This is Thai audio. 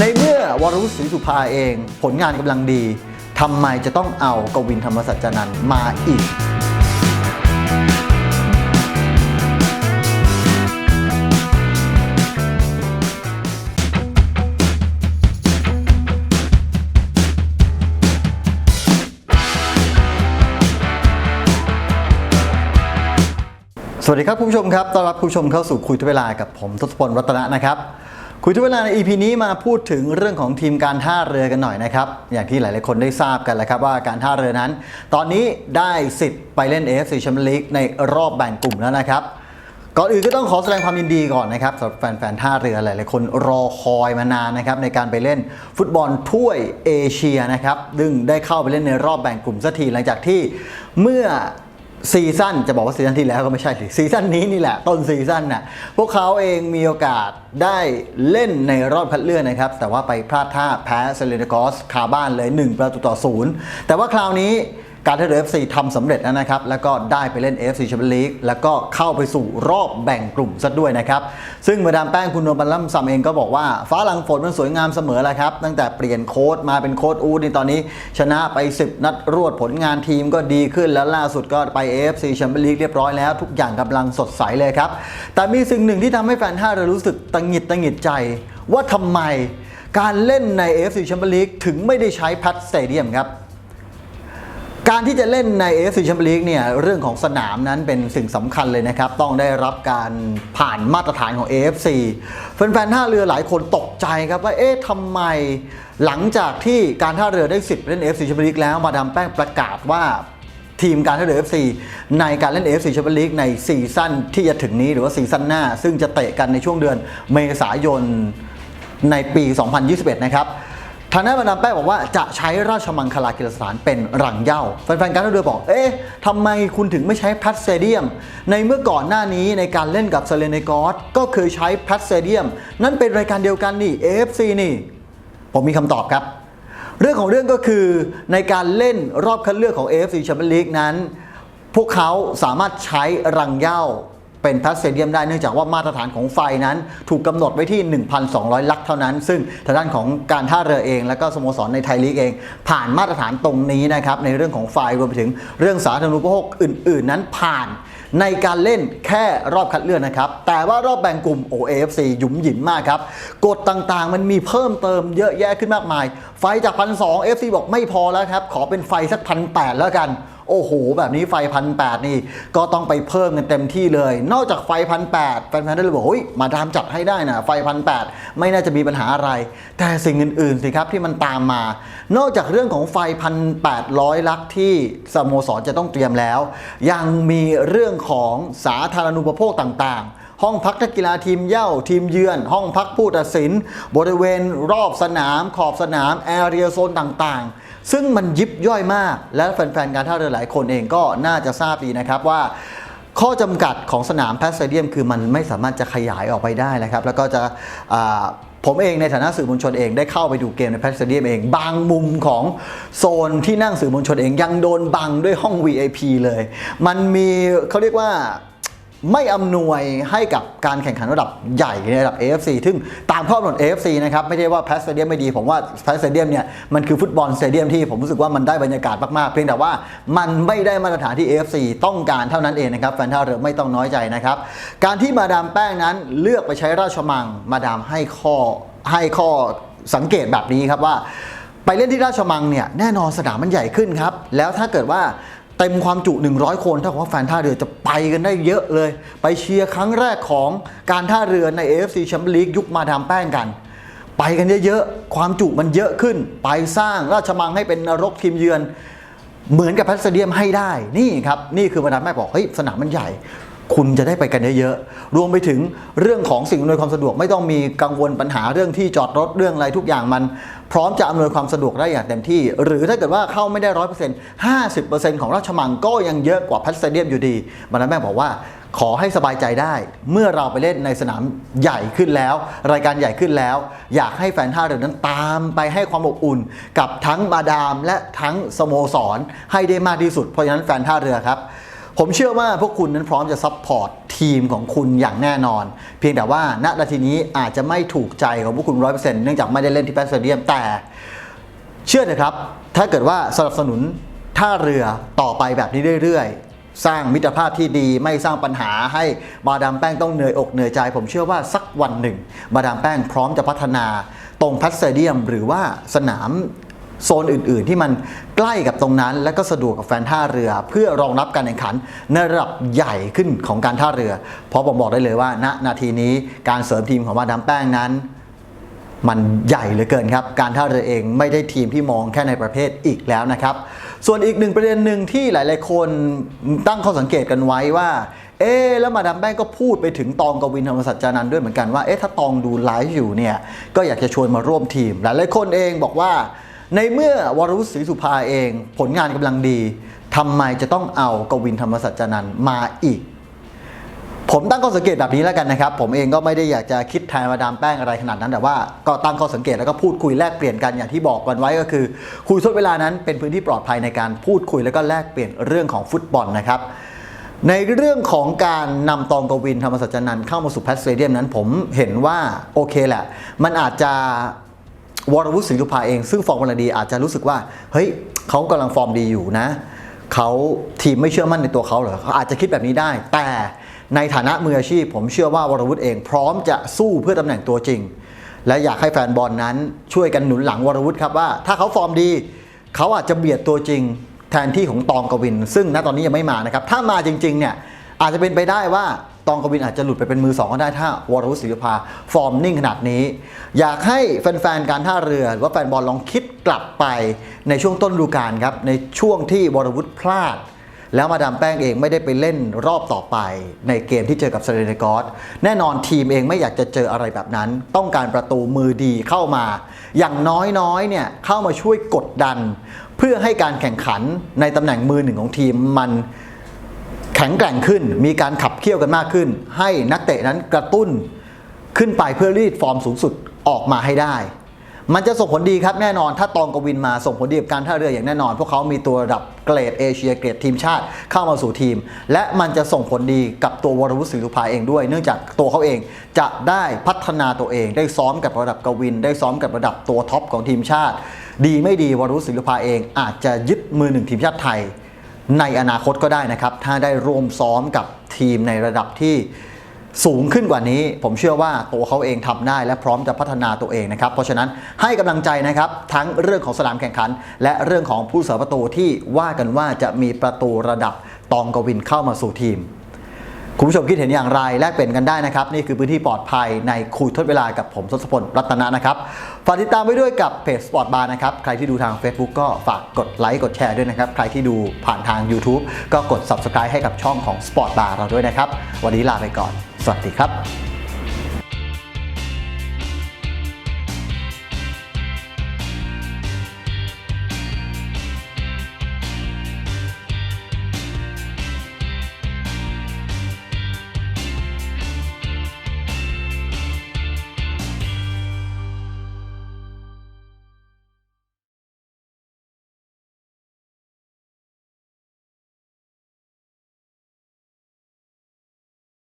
ในเมื่อวรวุฒิศรีสุภาเอง ผลงานกำลังดีทำไมจะต้องเอากวินธรรมสัจจานันมาอีกสวัสดีครับคุณผู้ชมครับ ต้อนรับคุณผู้ชมเข้าสู่คุยทุกเวลากับผมทศพลรัตนะนะครับ คุยทุกเวลาใน EP นี้มาพูดถึงเรื่องของทีมการท่าเรือกันหน่อยนะครับ อย่างที่หลายๆคนได้ทราบกันแล้วครับว่าการท่าเรือนั้น ตอนนี้ได้สิทธิ์ไปเล่น AFC Champions League ในรอบแบ่งกลุ่มแล้วนะครับ ก่อนอื่นก็ต้องขอแสดงความยินดีก่อนนะครับสำหรับแฟนๆท่าเรือหลายๆคนรอคอยมานานนะครับในการไปเล่นฟุตบอลถ้วยเอเชียนะครับซึ่งได้เข้าไปเล่นในรอบแบ่งกลุ่มสักทีหลังจากที่เมื่อ ซีซั่นจะบอกว่าซีซั่นที่แล้วก็ไม่ใช่สิซีซั่นนี้นี่แหละต้นซีซั่นน่ะพวกเขาเองมีโอกาสได้เล่นในรอบคัดเลือกนะครับ แต่ว่าไปพลาดท่าแพ้เซเลนกอสคาบ้านเลย 1 ประตูต่อศูนย์แต่ว่าคราวนี้ การท่าเรือ FC ทำสำเร็จแล้วนะครับ แล้วก็ได้ไปเล่น AFC Champions League แล้วก็เข้าไปสู่รอบแบ่งกลุ่มซะด้วยนะครับ ซึ่งมาดามแป้งคุณนวลปันล่ำซำเองก็บอกว่าฟ้าหลังฝนมันสวยงามเสมอแหละครับ ตั้งแต่เปลี่ยนโค้ดมาเป็นโค้ดอูดในตอนนี้ ชนะไป 10 นัดรวดผลงานทีมก็ดีขึ้นแล้วล่าสุดก็ไป AFC Champions League เรียบร้อยแล้ว ทุกอย่างกำลังสดใสเลยครับแต่มีสิ่งหนึ่งที่ทำให้แฟนท่าเรือรู้สึกตังหิดตังหิดใจ ว่าทำไมการเล่นใน AFC Champions League ถึงไม่ได้ใช้พัทสเตเดียมครับ การที่จะเล่นใน AFC Champions League เนี่ยเรื่องของสนามนั้นเป็นสิ่งสำคัญเลยนะครับ ต้องได้รับการผ่านมาตรฐานของ AFC แฟนๆท่าเรือหลายคนตกใจครับว่าเอ๊ะทำไมหลังจากที่การท่าเรือได้สิทธิ์เล่น AFC Champions League แล้วมาดามแป้งประกาศว่าทีมการท่าเรือ FC ในการเล่น AFC Champions League ในซีซั่นที่จะถึงนี้หรือว่าซีซั่นหน้า ซึ่งจะเตะกันในช่วงเดือนเมษายนในปี 2021 นะครับ ทางด้านมาดามแป้งบอกว่าจะใช้ราชมังคลากีฬาสถานเป็นรังเหย้าแฟนๆการท่าเรือบอก เอ๊ะทำไมคุณถึงไม่ใช้แพทสเตเดียม ในเมื่อก่อนหน้านี้ในการเล่นกับเซเลนกอสก็เคยใช้แพทสเตเดียม นั่นเป็นรายการเดียวกันนี่ AFC นี่ ผมมีคำตอบครับ เรื่องของเรื่องก็คือในการเล่นรอบคัดเลือกของ AFC Champions League นั้น พวกเขาสามารถใช้รังเหย้า เป็นพัสเซเดียมได้เนื่องจากว่ามาตรฐานของไฟนั้น ถูกกำหนดไว้ที่ 1,200 ลักเท่านั้น ซึ่งทางด้านของการท่าเรือเอง และก็สโมสรในไทยลีกเอง ผ่านมาตรฐานตรงนี้นะครับในเรื่องของไฟรวมไปถึงเรื่องสาธารณูปโภคอื่น ๆ นั้นผ่านในการเล่นแค่รอบคัดเลือกนะครับ แต่ว่ารอบแบ่งกลุ่ม OAFC หยุมหยิมมากครับ กฎต่างๆ มันมีเพิ่มเติมเยอะแยะขึ้นมากมาย ไฟจากพันสอง FC บอกไม่พอแล้วครับ ขอเป็นไฟสักพันแปดแล้วกัน โอ้โห แบบนี้ไฟพันแปดนี่ ก็ต้องไปเพิ่มกันเต็มที่เลย นอกจากไฟพันแปดแฟนๆได้เลยบอกเฮ้ยมาดามจัดให้ได้นะไฟพันแปดไม่น่าจะมีปัญหาอะไร แต่สิ่งอื่นๆสิครับที่มันตามมา นอกจากเรื่องของไฟพันแปดร้อยลักที่สโมสรจะต้องเตรียมแล้ว ยังมีเรื่องของสาธารณูปโภคต่างๆ ห้องพักนักกีฬาทีมเย้าทีมเยือน ห้องพักผู้ตัดสิน บริเวณรอบสนาม ขอบสนาม แอเรียโซนต่างๆ ซึ่งมันยิบย่อยมาก และแฟนๆการท่าเรือหลายคนเองก็น่าจะทราบดีนะครับว่าข้อจำกัดของสนามแพสเซเดียม คือมันไม่สามารถจะขยายออกไปได้นะครับ แล้วก็จะผมเองในฐานะสื่อมวลชนเองได้เข้าไปดูเกมในแพสเซเดียมเอง บางมุมของโซนที่นั่งสื่อมวลชนเองยังโดนบังด้วยห้อง VIP เลย มันมีเขาเรียกว่า ไม่อำนวยให้กับการแข่งขันระดับใหญ่ในระดับ AFC ซึ่งตามข้อกำหนด AFC นะครับไม่ใช่ว่าแพสเตเดียมไม่ดี ผมว่าแพสเตเดียมเนี่ยมันคือฟุตบอลสเตเดียมที่ผมรู้สึกว่ามันได้บรรยากาศมาก ๆ เพียงแต่ว่ามันไม่ได้มาตรฐานที่ AFC ต้องการเท่านั้นเองนะครับแฟนท่าเรือไม่ต้องน้อยใจนะครับ การที่มาดามแป้งนั้นเลือกไปใช้ราชมังมาดามให้ข้อให้ข้อสังเกตแบบนี้ครับว่า ไปเล่นที่ราชมังเนี่ยแน่นอนสนามมันใหญ่ขึ้นครับแล้วถ้าเกิดว่า เต็มความจุ 100 คนถ้ากับว่าแฟนท่าเรือจะไปกันได้เยอะเลย ไปเชียร์ครั้งแรกของการท่าเรือใน AFC แชมเปี้ยนลีกยุคมาดามแป้งกัน ไปกันเยอะๆ ความจุมันเยอะขึ้น ไปสร้างราชมังให้เป็นนรกทีมเยือน เหมือนกับแพทสเตเดียมให้ได้นี่ครับ นี่คือมาดามแม่บอกเฮ้ยสนามมันใหญ่ คุณจะได้ไปกันเยอะๆ รวมไปถึงเรื่องของสิ่งอำนวยความสะดวกไม่ต้องมีกังวลปัญหาเรื่องที่จอดรถเรื่องอะไรทุกอย่างมัน พร้อมจะอำนวยความสะดวกได้อย่างเต็มที่ หรือถ้าเกิดว่าเข้าไม่ได้ร้อยเปอร์เซ็นต์ห้าสิบเปอร์เซ็นต์ของราชมังก็ยังเยอะกว่าพทสเตเดียมอยู่ดีมาดามแม่บอกว่าขอให้สบายใจได้ เมื่อเราไปเล่นในสนามใหญ่ขึ้นแล้ว รายการใหญ่ขึ้นแล้ว อยากให้แฟนท่าเรือนั้นตามไปให้ความอบอุ่น กับทั้งมาดามและทั้งสโมสรให้ได้มากที่สุดเพราะฉะนั้นแฟนท่าเรือครับ ผมเชื่อว่าพวกคุณนั้นพร้อมจะซัพพอร์ตทีมของคุณอย่างแน่นอน เพียงแต่ว่าณนาทีนี้อาจจะไม่ถูกใจของพวกคุณร้อยเปอร์เซ็นต์เนื่องจากไม่ได้เล่นที่แพสเซเดียมแต่ เชื่อเถอะครับ ถ้าเกิดว่าสนับสนุนท่าเรือต่อไปแบบนี้เรื่อยๆ สร้างมิตรภาพที่ดีไม่สร้างปัญหาให้มาดามแป้งต้องเหนื่อยอกเหนื่อยใจ ผมเชื่อว่าสักวันหนึ่ง มาดามแป้งพร้อมจะพัฒนาตรงพัสเดียม หรือว่าสนาม โซนอื่นๆ ที่มันใกล้กับตรงนั้น และก็สะดวกกับแฟนท่าเรือ เพื่อรองรับการแข่งขันในระดับใหญ่ขึ้นของการท่าเรือ เพราะผมบอกได้เลยว่าณนาทีนี้การเสริมทีมของมาดามแป้งนั้น มันใหญ่เหลือเกินครับ การท่าเรือเองไม่ได้ทีมที่มองแค่ในประเภทอีกแล้วนะครับ ส่วนอีกหนึ่งประเด็นหนึ่งที่หลาย ๆ คนตั้งข้อสังเกตกันไว้ว่าเอ๊แล้วมาดามแป้งก็พูดไปถึงตองกวินธรรมสัจจานันด้วยเหมือนกันว่าเอ๊ะถ้าตองดูไลฟ์อยู่เนี่ยก็อยากจะชวนมาร่วมทีม หลายๆคนเองบอกว่า ในเมื่อวรวุฒิศรีสุภาเอง ผลงานกำลังดีทำไมจะต้องเอากวินธรรมสัจจานันท์มาอีก ผมตั้งข้อสังเกตแบบนี้แล้วกันนะครับ ผมเองก็ไม่ได้อยากจะคิดแทนมาดามแป้งอะไรขนาดนั้น แต่ว่าก็ตั้งข้อสังเกตแล้วก็พูดคุยแลกเปลี่ยนกันอย่างที่บอกกันไว้ก็คือ คุยทดเวลานั้นเป็นพื้นที่ปลอดภัยในการพูดคุยแล้วก็แลกเปลี่ยนเรื่องของฟุตบอลนะครับในเรื่องของการนำตองกวินธรรมสัจจนันเข้ามาสู่แพสเตเดียมนั้นผมเห็นว่าโอเคแหละ มันอาจจะ วรวุฒิศรีสุภาเอง ซึ่งฟอร์มกำลังดีอาจจะรู้สึกว่า เฮ้ยเขากำลังฟอร์มดีอยู่นะเขาทีมไม่เชื่อมั่นในตัวเขาเหรอเขาอาจจะคิดแบบนี้ได้ แต่ในฐานะมืออาชีพ ผมเชื่อว่าวรวุฒิเองพร้อมจะสู้เพื่อตำแหน่งตัวจริง และอยากให้แฟนบอลนั้นช่วยกันหนุนหลังวรวุฒิครับว่า ถ้าเขาฟอร์มดีเขาอาจจะเบียดตัวจริง แทนที่ของตองกวิน ซึ่งณตอนนี้ยังไม่มานะครับถ้ามาจริงๆเนี่ยอาจจะเป็นไปได้ว่า ตองกวินอาจจะหลุดไปเป็นมือสองก็ได้ถ้าวรวุฒิศิลปาฟอร์มนิ่งขนาดนี้ อยากให้แฟนๆ การท่าเรือหรือว่าแฟนบอลลองคิดกลับไปในช่วงต้นฤดูกาลครับ ในช่วงที่วรวุฒิพลาด แล้วมาดามแป้งเองไม่ได้ไปเล่นรอบต่อไป ในเกมที่เจอกับเซเรเนกอสแน่นอนทีมเองไม่อยากจะเจออะไรแบบนั้น ต้องการประตูมือดีเข้ามา อย่างน้อยๆเนี่ยเข้ามาช่วยกดดัน เพื่อให้การแข่งขันในตำแหน่งมือหนึ่งของทีมมัน ข็งแกร่งขึ้น มีการขับเคี่ยวกันมากขึ้น ให้นักเตะนั้นกระตุ้นขึ้นไปเพื่อรีดฟอร์มสูงสุดออกมาให้ได้ มันจะส่งผลดีครับแน่นอน ถ้าตองกวินมาส่งผลดีกับการท่าเรืออย่างแน่นอน พวกเขามีตัวระดับเกรดเอเชียเกรดทีมชาติเข้ามาสู่ทีม และมันจะส่งผลดีกับตัววรวุฒิศิลปาเองด้วย เนื่องจากตัวเขาเองจะได้พัฒนาตัวเอง ได้ซ้อมกับระดับกวิน ได้ซ้อมกับระดับตัวท็อปของทีมชาติ ดีไม่ดีวรวุฒิศิลปาเองอาจจะยึดมือหนึ่งทีมชาติไทย ในอนาคตก็ได้นะครับ ถ้าได้ร่วมซ้อมกับทีมในระดับที่สูงขึ้นกว่านี้ ผมเชื่อว่าตัวเขาเองทำได้และพร้อมจะพัฒนาตัวเองนะครับ เพราะฉะนั้นให้กำลังใจนะครับ ทั้งเรื่องของสนามแข่งขัน และเรื่องของผู้เสาประตูที่ว่ากันว่าจะมีประตูระดับตองกวินเข้ามาสู่ทีม คุณผู้ชมคิดเห็นอย่างไรแลกเปลี่ยนกันได้นะครับ นี่คือพื้นที่ปลอดภัยในคุยทดเวลากับผมทศพลรัตนะนะครับฝากติดตามไว้ด้วยกับเพจสปอร์ตบาร์นะครับ ใครที่ดูทาง Facebook ก็ฝากกดไลค์กดแชร์ด้วยนะครับ ใครที่ดูผ่านทาง YouTube ก็กด Subscribe ให้กับช่องของ Sport Bar เราด้วยนะครับ วันนี้ลาไปก่อน สวัสดีครับ